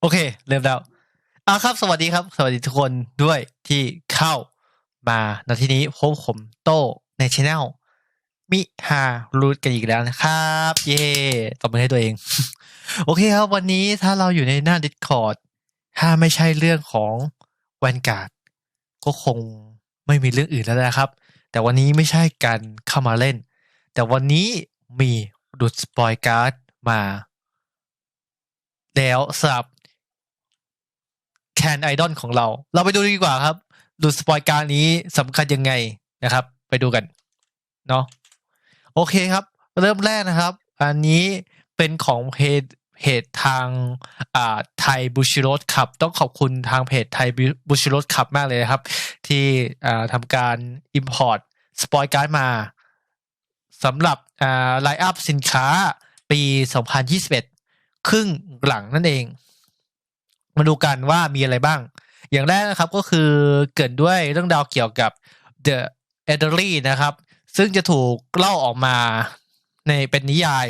โอเค เริ่มแล้วอ่าครับ สวัสดีครับ สวัสดีทุกคนด้วยที่เข้ามาในที่นี้พบผมโต้ในช anel มิฮารูดกันอีกแล้วนะครับ เย่ตบมือให้ตัวเอง โอเคครับ วันนี้ถ้าเราอยู่ในหน้า Discord ถ้าไม่ใช่เรื่องของแวนการ์ดก็คงไม่มีเรื่องอื่นแล้วนะครับ แต่วันนี้ไม่ใช่การเข้ามาเล่น แต่วันนี้มีดูดสปอยการ์ดมา แล้วสำหรับ แคนไอดอลของเรา เราไปดูดีกว่าครับ ดูสปอยการนี้สำคัญยังไงนะครับ ไปดูกันเนาะโอเคครับ เริ่มแรกนะครับ อันนี้เป็นของเพจเพจทางอ่าไทยบูชิโรสขับ ต้องขอบคุณทางเพจไทยบูชิโรสขับมากเลยนะครับ ที่อ่าทำการ Import สปอยการ์ดมาสำหรับอ่าไลน์อัพสินค้าปี 2021 ครึ่งหลังนั่นเอง มาดูกันว่ามีอะไรบ้าง อย่างแรกนะครับก็คือเกิดด้วยเรื่องราวเกี่ยวกับ The e d e r y นะครับ ซึ่งจะถูกเล่าออกมาในเป็นนิยาย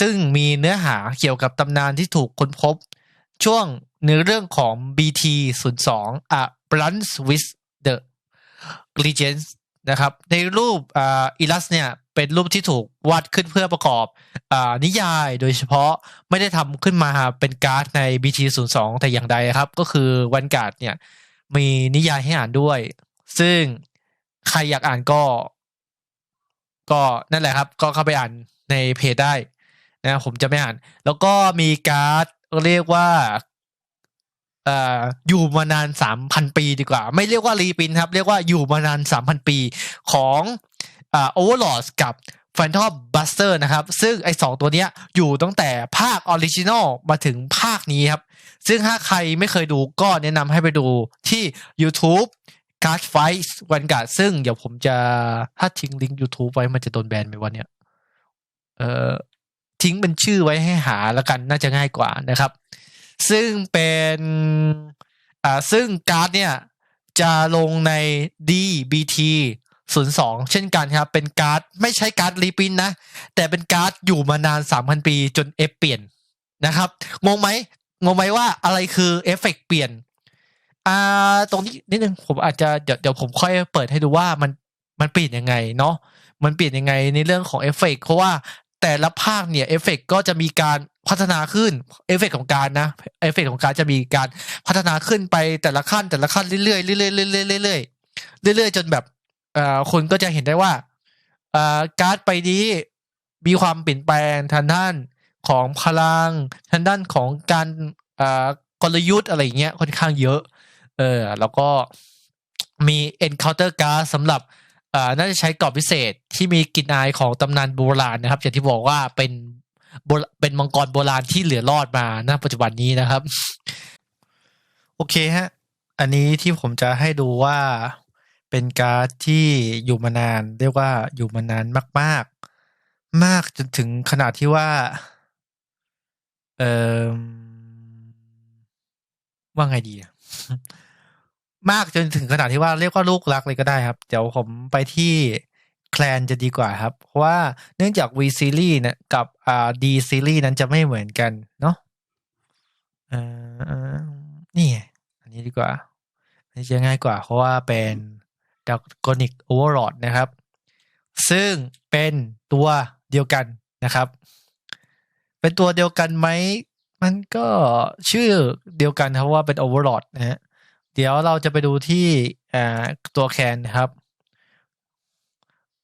ซึ่งมีเนื้อหาเกี่ยวกับตำนานที่ถูกค้นพบ ช่วงเนื้อเรื่องของ BT 0 2 A Brunch with the Legends นะครับ ในรูปอิลัสเนี่ยเป็นรูปที่ถูกวาดขึ้นเพื่อประกอบอนิยายโดยเฉพาะไม่ได้ทำขึ้นมาเป็นการ์ดใน BT 0 2 แต่อย่างใดครับ ก็คือวันการ์ดเนี่ยมีนิยายให้อ่านด้วย ซึ่งใครอยากอ่านก็ ก็นั่นแหละครับ ก็เข้าไปอ่านในเพจได้นะผมจะไม่อ่าน แล้วก็มีการ์ดเรียกว่า อยู่มานานสามพันปีดีกว่า ไม่เรียกว่ารีปินครับ เรียกว่าอยู่มานานสามพันปีของโอเวอร์ลอดกับ f a n t o m Buster นะครับ ซึ่งไอ้สองตัวเนี้ยอยู่ตั้งแต่ภาคออริจินอลมาถึงภาคนี้ครับ ซึ่งถ้าใครไม่เคยดูก็แนะนำให้ไปดูที่ YouTube Card Fight วันการ์ดซึ่งเดี๋ยวผมจะถ้าทิ้งลิงก์ YouTube ไว้มันจะโดนแบนไหมวันเนี้ยเอ่อทิ้งเป็นชื่อไว้ให้หาแล้วกันน่าจะง่ายกว่านะครับ ซึ่งเป็นอ่าซึ่งการ์ดเนี่ยจะลงใน DBT 02 เช่นกันครับ เป็นการ์ดไม่ใช่การ์ดรีปินนะ แต่เป็นการ์ดอยู่มานาน 3,000 ปีจนเอฟเปลี่ยนนะครับงงไหมงงไหมว่าอะไรคือเอฟเฟกต์เปลี่ยนอ่าตรงนี้นิดนึงผมอาจจะเดี๋ยวเดี๋ยวผมค่อยเปิดให้ดูว่ามันมันเปลี่ยนยังไงเนาะมันเปลี่ยนยังไงในเรื่องของเอฟเฟกต์เพราะว่าแต่ละภาคเนี่ยเอฟเฟกต์ก็จะมีการ พัฒนาขึ้นเอฟเฟกต์ของการนะเอฟเฟกต์ของการจะมีการพัฒนาขึ้นไปแต่ละขั้นแต่ละขั้นเรื่อยๆเรื่อยๆเรื่อยๆเรื่อยๆเรื่อยๆจนแบบเอ่อคนก็จะเห็นได้ว่าเอ่อการ์ดไปนี้มีความเปลี่ยนแปลงทางด้านของพลังทางด้านของการเอ่อกลยุทธ์อะไรเงี้ยค่อนข้างเยอะ เออแล้วก็มี encounter card สำหรับอ่าน่าจะใช้กรอบพิเศษที่มีกลิ่นอายของตำนานโบราณนะครับ อย่างที่บอกว่าเป็น เป็นมังกรโบราณที่เหลือรอดมาณปัจจุบันนี้นะครับ โอเคฮะ อันนี้ที่ผมจะให้ดูว่าเป็นการ์ดที่อยู่มานาน เรียกว่าอยู่มานานมาก ๆ มากจนถึงขนาดที่ว่า เออว่าไงดีมากจนถึงขนาดที่ว่าเรียกว่าลูกรักเลยก็ได้ครับ เดี๋ยวผมไปที่ แคลนจะดีกว่าครับ เพราะว่าเนื่องจาก V series เนี่ยกับอ่า D series นั้นจะไม่เหมือนกันเนาะเอ่อนี่อันนี้ดีกว่า อันนี้จะง่ายกว่า เพราะว่าเป็นด a g o n i c Overlord นะครับ ซึ่งเป็นตัวเดียวกันนะครับ เป็นตัวเดียวกันไหม มันก็ชื่อเดียวกันครับว่าเป็น Overlord นะฮะเดี๋ยวเราจะไปดูที่อ่าตัวแคนนะครับ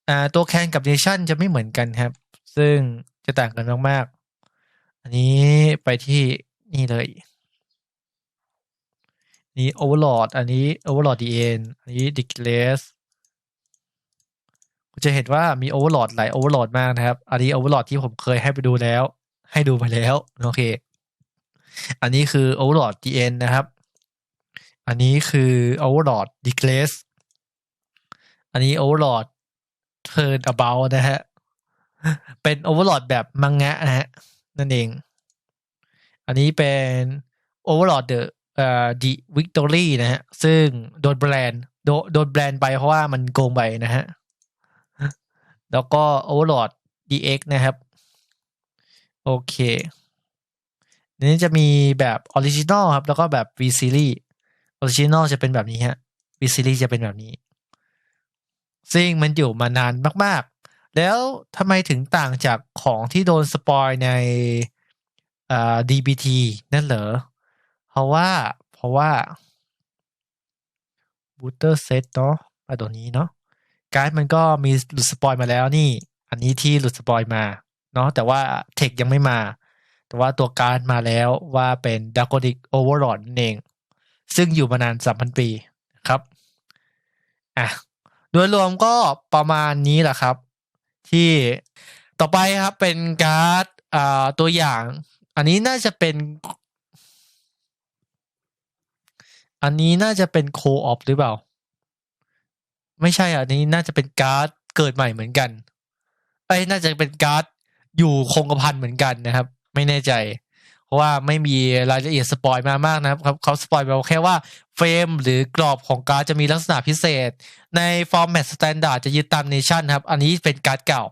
อ่าตัวแคนกับเนชั่นจะไม่เหมือนกันครับ ซึ่งจะต่างกันมากๆ อันนี้ไปที่นี่เลย นี่ Overlord อันนี้ Overlord DN อันนี้ d i c l e s คุณจะเห็นว่ามี Overlord หลาย Overlord มากนะครับ อันนี้ Overlord ที่ผมเคยให้ไปดูแล้ว ให้ดูไปแล้ว โอเค อันนี้คือ Overlord DN นะครับ อันนี้คือ Overlord d e c l a s อันนี้ Overlord Turn About นะฮะ เป็น Overlord แบบมังงะนะฮะ นั่นเอง อันนี้เป็น Overlord The เอ่อ The Victory นะฮะ ซึ่งโดนแบรนด์โดนโดนแบรนด์ไปเพราะว่ามันโกงไปนะฮะ แล้วก็ Overlord DX นะครับ โอเคนนี้จะมีแบบออริจินอลครับ แล้วก็แบบ V series ออริจินอลจะเป็นแบบนี้ฮะ V series จะเป็นแบบนี้ ซึ่งมันอยู่มานานมากๆ แล้วทำไมถึงต่างจากของที่โดนสปอยในอ่า DBT นั่นเหรอ เพราะว่าเพราะว่า booter set เนาะอะตัวนี้เนาะการ์ดมันก็มีหลุดสปอยมาแล้วนี่ อันนี้ที่หลุดสปอยมาเนาะแต่ว่าเทคยังไม่มา แต่ว่าตัวการ์ดมาแล้วว่าเป็น d a r k o n i c Overlord นั่นเอง ซึ่งอยู่มานาน3,000ปีครับ อะ โดยรวมก็ประมาณนี้แหละครับ ที่ต่อไปครับเป็นการ์ดอ่าตัวอย่าง อันนี้น่าจะเป็น อันนี้น่าจะเป็นโคออฟหรือเปล่า ไม่ใช่อันนี้น่าจะเป็นการ์ดเกิดใหม่เหมือนกันเอ้น่าจะเป็นการ์ดอยู่คงกระพันเหมือนกันนะครับ ไม่แน่ใจ เพราะว่าไม่มีรายละเอียดสปอยมามากนะครับเขาสปอยมาแค่ว่าเฟรมหรือกรอบของการ์ดจะมีลักษณะพิเศษ ในฟอร์แมตสแตนดาร์ดจะยึดตามเนชั่นครับ อันนี้เป็นการ์ดเก่า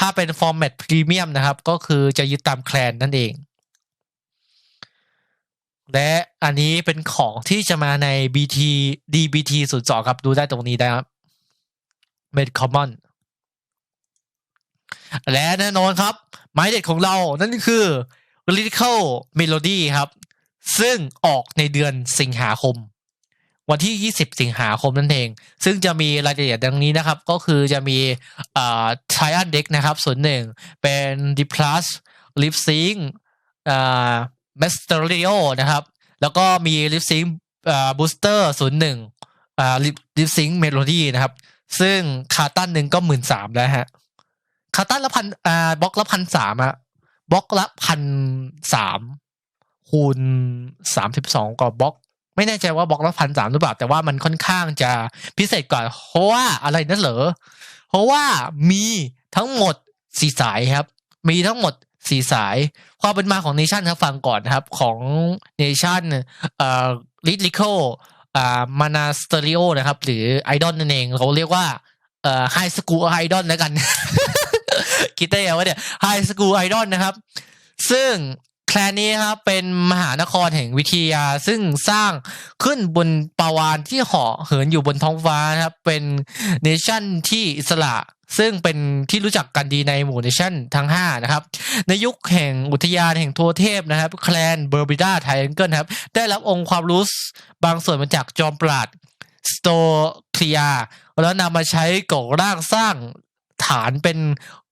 ถ้าเป็นฟอร์แมตพรีเมียมนะครับ ก็คือจะยึดตามแคลนนั่นเอง และอันนี้เป็นของที่จะมาใน BT DBT 02ครับดูได้ตรงนี้ได้ครับ Made Common และแน่นอนครับหมายเด็ดของเรานั่นคือ Lyrical Melody ครับ ซึ่งออกในเดือนสิงหาคม วันที่ 20 สิงหาคมนั่นเอง ซึ่งจะมีรายละเอียดดังนี้นะครับ ก็คือจะมีอ่า Trial Deck นะครับ ส่วนหนึ่งเป็น D Plus Lip Sync อ่า Masterio นะครับ แล้วก็มี Lip Sync อ่า Booster ส่วนหนึ่งอ่า Lip Lip Sync Melody นะครับ ซึ่งคาตันหนึ่งก็หมื่นสามแล้วฮะคาตันละพันอ่าบล็อกละพันสามอะ บล็อกละพันสามคูณสามสิบสองกว่าบล็อก ไม่แน่ใจว่าบล็อกละพันสามหรือเปล่า แต่ว่ามันค่อนข้างจะพิเศษกว่าเพราะว่าอะไรนั่นเหรอ เพราะว่ามีทั้งหมดสี่สายครับ มีทั้งหมดสี่สายความเป็นมาของเนชั่นครับฟังก่อนครับของเนชั่นเอ่อลิทลิโคอ่ามานาสเตอริโอนะครับ หรือไอดอลนั่นเอง เขาเรียกว่าเอ่อไฮสกูไอดอลแล้วกัน คิดได้ยังว่าเนี่ยไฮสกูไอดอลนะครับ ซึ่งแคลนนี้ครับเป็นมหานครแห่งวิทยา ซึ่งสร้างขึ้นบนปาวานที่เหาะเหินอยู่บนท้องฟ้านะครับ เป็นเนชั่นที่อิสระ ซึ่งเป็นที่รู้จักกันดีในหมู่เนชั่นทั้ง 5 นะครับ ในยุคแห่งอุทยานแห่งทัวเทพนะครับ แคลนเบอร์บิดาไทแองเกิลครับ ได้รับองค์ความรู้บางส่วนมาจากจอมปราดสโตเคลียแล้วนำมาใช้ก่อร่างสร้าง ฐานเป็น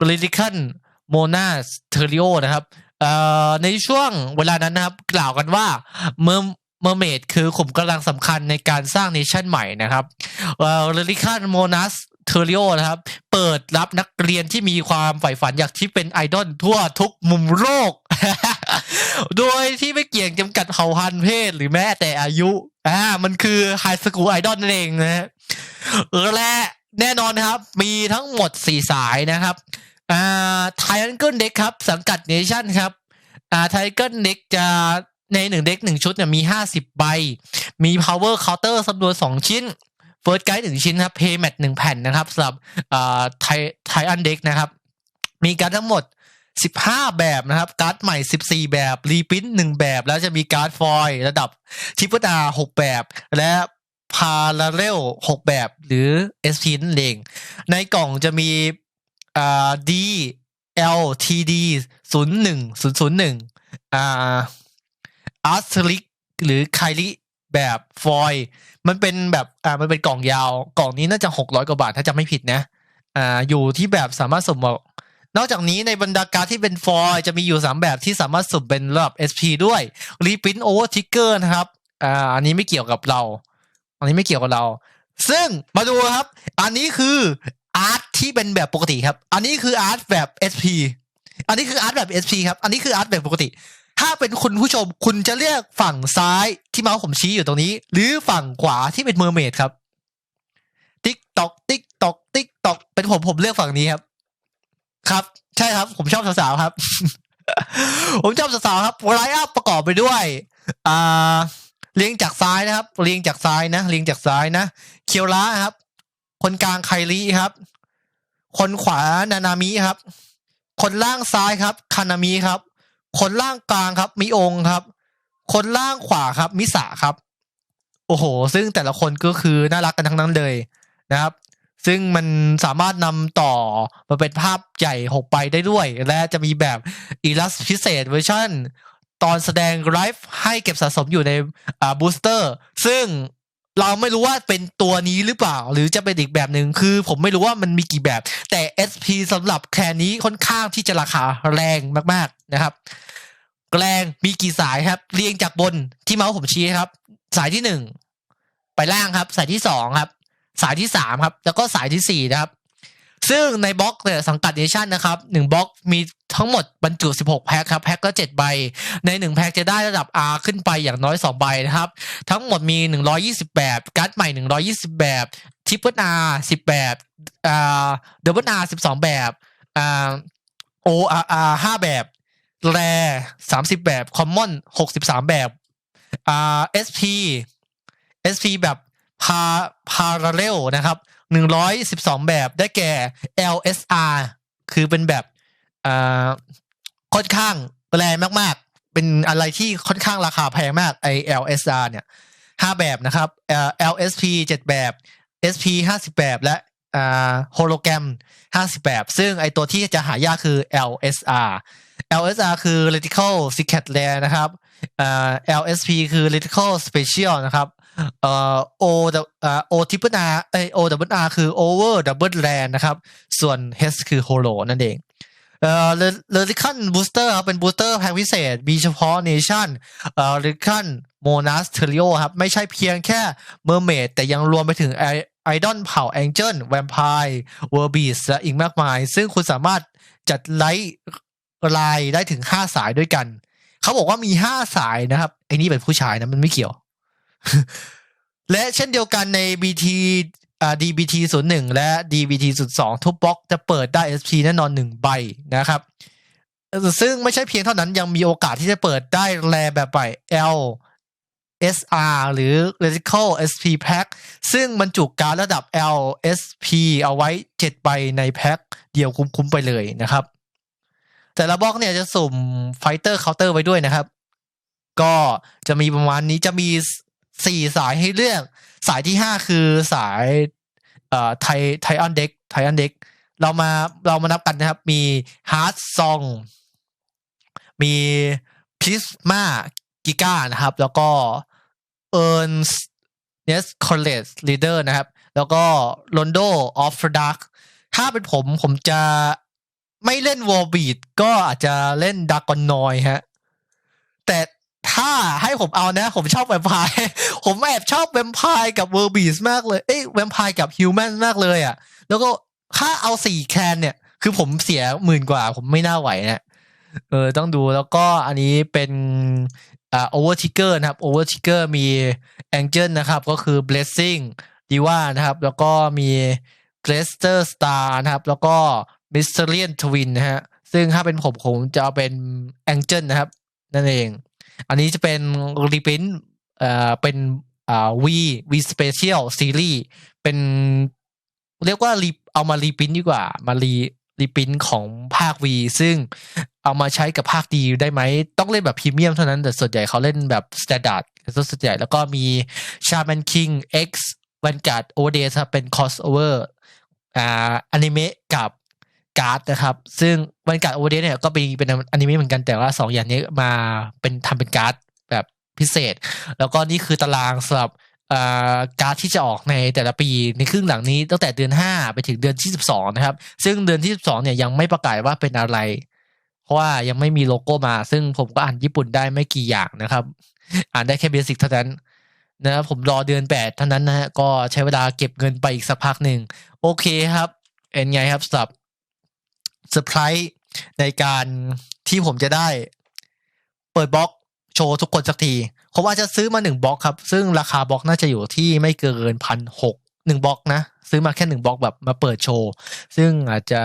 ลิลิคันโมนาเทอริโอนะครับในช่วงเวลานั้นนะครับ กล่าวกันว่าเมอร์เมอร์เมดคือขุมกำลังสำคัญในการสร้างเนชั่นใหม่นะครับเอ่อลิคันโมนาสเทอริโอนะครับ เปิดรับนักเรียนที่มีความใฝ่ฝันอยากที่เป็นไอดอลทั่วทุกมุมโลก โดยที่ไม่เกี่ยงจำกัดเผ่าพันธุ์เพศหรือแม้แต่อายุ อ่า มันคือไฮสคูลไอดอลนั่นเองนะฮะเออและ แน่นอนนะครับ มีทั้งหมดสี่สายนะครับอ่าไทแอนเกิลเด็กครับ สังกัดเนชั่นครับอ่าไทเกิลเด็กจะในหนึ่งเด็กหนึ่งชุดเนี่ยมีห้าสิบใบ มี power counter จำนวนสองชิ้น first guide หนึ่งชิ้นครับ pay mat หนึ่งแผ่นนะครับสำหรับอ่าไทไทอันเด็กนะครับ มีการดทั้งหมด15แบบนะครับ การ์ดใหม่14แบบรีพิ้นหนึ่งแบบ แล้วจะมีการ์ดฟอยล์ระดับทิปเปอร์ดาหกแบบ และ พาราเรลหกแบบหรือ SP นั่นเองในกล่องจะมีอ่า D L T D ศูนย์หนึ่งศูนย์ศูนย์หนึ่งอ่าอาร์สลิกหรือไคลิแบบฟอยล์มันเป็นแบบอ่ามันเป็นกล่องยาว กล่องนี้น่าจะหกร้อยกว่าบาทถ้าจำไม่ผิดนะอ่าอยู่ที่แบบสามารถสมออกนอกจากนี้ในบรรดาการที่เป็นฟอยล์จะมีอยู่ 3 แบบที่สามารถสุ่มเป็นระดับ SP ด้วย Reprint Over Trigger นะครับอ่าอันนี้ไม่เกี่ยวกับเรา อันนี้ไม่เกี่ยวกับเรา ซึ่งมาดูครับ อันนี้คืออาร์ตที่เป็นแบบปกติครับ อันนี้คืออาร์ตแบบ SP อันนี้คืออาร์ตแบบ SP ครับ อันนี้คืออาร์ตแบบปกติ ถ้าเป็นคุณผู้ชมคุณจะเรียกฝั่งซ้ายที่เมาส์ผมชี้อยู่ตรงนี้ หรือฝั่งขวาที่เป็นเมอร์เมดครับ ติ๊กตอก ติ๊กตอก ติ๊กตอก เป็นผมผมเลือกฝั่งนี้ครับ ครับ ใช่ครับ ผมชอบสาวๆครับ ผมชอบสาวๆครับไลน์อัพประกอบไปด้วย อ่า เรียงจากซ้ายนะครับเรียงจากซ้ายนะเรียงจากซ้ายนะ เคียวระครับ คนกลางไคลีครับ คนขวานานามิครับ คนล่างซ้ายครับคานามิครับ คนล่างกลางครับมีองครับ คนล่างขวาครับ มิสาครับ โอ้โห ซึ่งแต่ละคนก็คือน่ารักกันทั้งนั้นเลยนะครับ ซึ่งมันสามารถนำต่อมาเป็นภาพใหญ่หกไปได้ด้วย และจะมีแบบอีลัสพิเศษเวอร์ชัน ตอนแสดงไลฟ์ให้เก็บสะสมอยู่ในอ่าบูสเตอร์ ซึ่งเราไม่รู้ว่าเป็นตัวนี้หรือเปล่า หรือจะเป็นอีกแบบหนึ่งคือผมไม่รู้ว่ามันมีกี่แบบ แต่ SP สำหรับแคนนี้ค่อนข้างที่จะราคาแรงมากๆนะครับ แรงมีกี่สายครับ เรียงจากบนที่เมาส์ผมชี้ครับ สายที่หนึ่งไปล่างครับ สายที่สองครับ สายที่สามครับ แล้วก็สายที่สี่นะครับ ซึ่งในบล็อกเนี่ยสังกัดเนชั่นนะครับหนึ่งบล็อกมี ทั้งหมดบรรจุ 16 แพ็คครับ แพ็คละ7ใบ ใน 1 แพ็คจะได้ระดับ R ขึ้นไปอย่างน้อย 2 ใบนะครับ ทั้งหมดมี 120 แบบ การ์ดใหม่ 120 แบบทิปเปิล R 10แบบอ่าดับเบิล R 12แบบอ่า ORR 5แบบ แร30แบบคอมมอน63แบบอ่า SP SP แบบพา parallel นะครับ112แบบได้แก่ LSR คือเป็นแบบ ค่อนข้างแรงมาก ๆ เป็นอะไรที่ค่อนข้างราคาแพงมากไอ LSR เนี่ย5แบบนะครับเอ่อ LSP 7แบบ SP 50แบบและอ่าโฮโลแกรม50แบบ ซึ่งไอตัวที่จะหายากคือ LSR LSR คือ Reticle Secret Rare นะครับ LSP คือ Reticle Special นะครับเอ่อ O อ่า O triple R เอ้ย O double R คือ Over Double Rare นะครับ ส่วน H คือ Holo นั่นเอง เอ่อเรลิคันบูสเตอร์ครับเป็นบูสเตอร์แพ็กพิเศษ มีเฉพาะเนชั่นเอ่อเรลิคันโมนัสเทริโอครับ ไม่ใช่เพียงแค่เมอร์เมดแต่ยังรวมไปถึงไอไอดอลเผ่าแองเจิลแวมไพร์เวอร์บีสและอีกมากมาย ซึ่งคุณสามารถจัดไลท์ลายได้ถึง5สายด้วยกัน เขาบอกว่ามี5สายนะครับไอ้นี่เป็นผู้ชายนะมันไม่เกี่ยว และเช่นเดียวกันใน BT DBT 0 1และ DBT 0 2ทุกบล็อกจะเปิดได้ SP แน่นอน 1 ใบนะครับ ซึ่งไม่ใช่เพียงเท่านั้นยังมีโอกาสที่จะเปิดได้แรแบบใหม่ L SR หรือ Reticle SP Pack ซึ่งบรรจุกการระดับ LSP เอาไว้ 7 ใบในแพ็คเดียวคุ้มๆไปเลยนะครับ แต่ละบล็อกเนี่ยจะสุ่มไฟเตอร์เคาน์เตอร์ไว้ด้วยนะครับ ก็จะมีประมาณนี้จะมีสี่สายให้เลือก สายที่ห้าคือสายเอ่อไทไทออนเด็กไทออนเด็กเรามาเรามานับกันนะครับ มีฮาร์ดซองมีพิสมากิก้านะครับ แล้วก็เอิร์นเนสคอลเลจลีเดอร์นะครับ แล้วก็ลอนโดออฟดาร์กถ้าเป็นผมผมจะไม่เล่นวอลบีดก็อาจจะเล่นดากอนนอยฮะแต่ ถ้าให้ผมเอานะ ผมชอบแวมไพร์ผมแอบชอบแวมไพร์กับเวอร์บีสมากเลยเอ้ยแวมไพร์กับฮิวแมนมากเลยอะ แล้วก็ถ้าเอาสี่แคนเนี่ย คือผมเสียหมื่นกว่า ผมไม่น่าไหวนะเออต้องดูแล้วก็อันนี้เป็นอ่าโอเวอร์ทิกเกอร์นะครับโอเวอร์ทิกเกอร์มีแองเจิลนะครับ ก็คือ blessing ดีว่านะครับ แล้วก็มีเกรสเตอร์สตาร์นะครับ แล้วก็มิสเตอร์เลียนทวินนะฮะซึ่งถ้าเป็นผมผมจะเอาเป็นแองเจิลนะครับ นั่นเอง อันนี้จะเป็นรีพินเอ่อเป็นอ่าวีวีสเปเชียลซีรีส์เป็นเรียกว่ารีเอามารีพินดีกว่า มารีรีพินของภาค V ซึ่งเอามาใช้กับภาคดีได้ไหม ต้องเล่นแบบพรีเมียมเท่านั้น แต่ส่วนใหญ่เขาเล่นแบบสแตนดาร์ดส่วนใหญ่แล้วก็มี Shaman King X Vanguard Overdose ครับเป็น crossover อ่าอนิเมะกับ การ์ดนะครับ ซึ่งวันการ์ดโอเวอร์เดเนี่ยก็เป็นเป็นอนิเมะเหมือนกันแต่ว่าสองอย่างนี้มาเป็นทำเป็นการ์ดแบบพิเศษ แล้วก็นี่คือตารางสำหรับการ์ดที่จะออกในแต่ละปีในครึ่งหลังนี้ตั้งแต่เดือน 5 ไปถึงเดือนที่ 12 นะครับ ซึ่งเดือนที่ 12 เนี่ยยังไม่ประกาศว่าเป็นอะไร เพราะว่ายังไม่มีโลโก้มา ซึ่งผมก็อ่านญี่ปุ่นได้ไม่กี่อย่างนะครับ อ่านได้แค่เบสิกเท่านั้นนะครับผมรอเดือน 8 เท่านั้นนะฮะก็ใช้เวลาเก็บเงินไปอีกสักพักหนึ่ง โอเคครับ เป็นไงครับสำหรับ เซอร์ไพรส์ในการที่ผมจะได้เปิดบล็อกโชว์ทุกคนสักทีผมอาจจะซื้อมาหนึ่งบล็อกครับ ซึ่งราคาบล็อกน่าจะอยู่ที่ไม่เกินพันหกหนึ่งบล็อกนะ ซื้อมาแค่หนึ่งบล็อกแบบมาเปิดโชว์ ซึ่งอาจจะ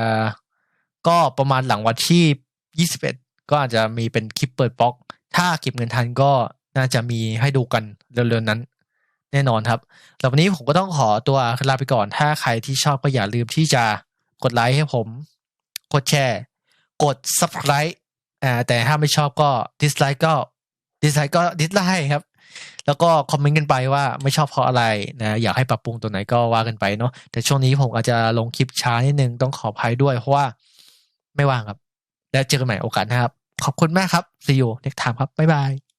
ก็ประมาณหลังวันที่ยี่สิบเอ็ดก็อาจจะมีเป็นคลิปเปิดบล็อก ถ้าเก็บเงินทันก็น่าจะมีให้ดูกันเร็วๆนั้น แน่นอนครับแต่วันนี้ผมก็ต้องขอตัวลาไปก่อน ถ้าใครที่ชอบก็อย่าลืมที่จะกดไลค์ให้ผม กดแชร์ กด subscribe อ่าแต่ถ้าไม่ชอบก็ dislike ก็ dislike ก็ dislike ครับ แล้วก็คอมเมนต์กันไปว่าไม่ชอบเพราะอะไรนะอยากให้ปรับปรุงตัวไหนก็ว่ากันไปเนาะแต่ช่วงนี้ผมอาจจะลงคลิปช้านิดนึงต้องขออภัยด้วย เพราะว่าไม่ว่างครับ แล้วเจอกันใหม่โอกาสน้าครับ ขอบคุณมากครับ see you next time ครับบ๊ายบาย